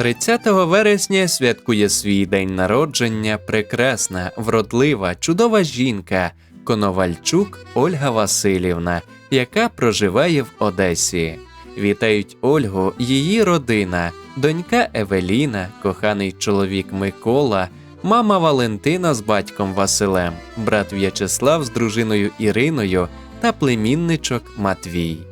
30 вересня святкує свій день народження прекрасна, вродлива, чудова жінка Коновальчук Ольга Васильівна, яка проживає в Одесі. Вітають Ольгу, її родина, донька Евеліна, коханий чоловік Микола, мама Валентина з батьком Василем, брат В'ячеслав з дружиною Іриною та племінничок Матвій.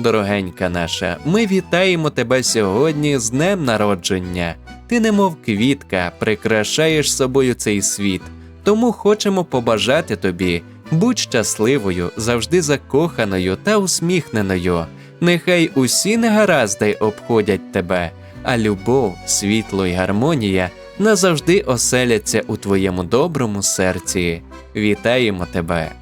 Дорогенька наша, ми вітаємо тебе сьогодні з днем народження. Ти, немов квітка, прикрашаєш собою цей світ, тому хочемо побажати тобі будь щасливою, завжди закоханою та усміхненою. Нехай усі негаразди обходять тебе, а любов, світло й гармонія назавжди оселяться у твоєму доброму серці. Вітаємо тебе!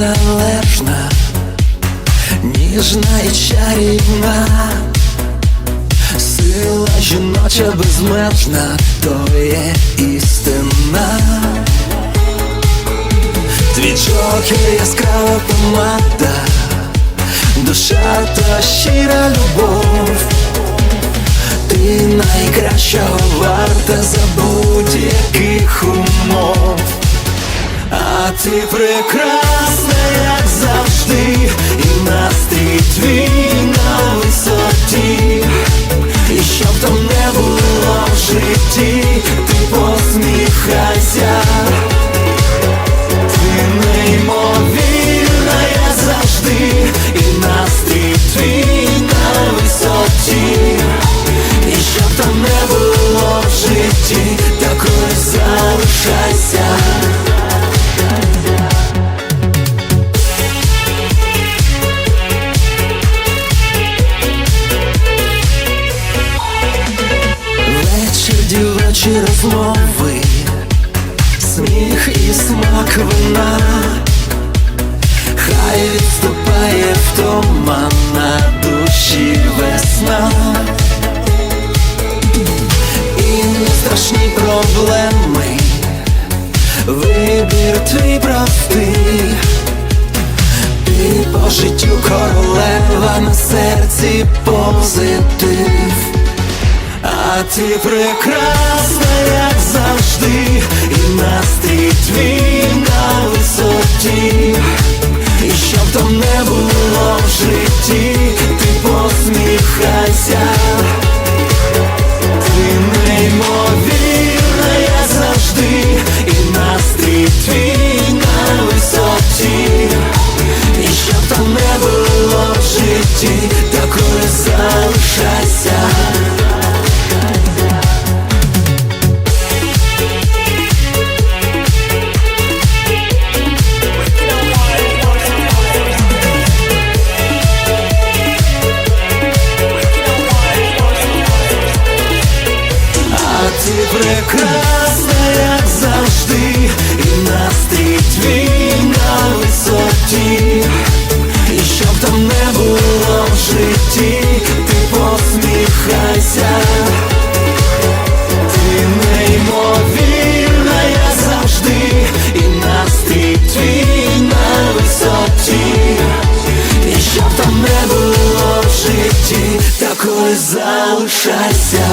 Незалежна, ніжна і чарівна, сила жіноча безмежна, то є істина. Твій джокер яскрава помада, душа та щира любов. Ти найкращого варта за будь-яких умов. А ти прекрасна, настрій дівочі розмови, сміх і смак вина, хай відступає втома на душі весна, і не страшні проблеми, вибір твій простий. Ти по життю королева на серці позитив. А ти прекрасна, як завжди, і настрій твій на висоті, і щоб там не коли залишайся.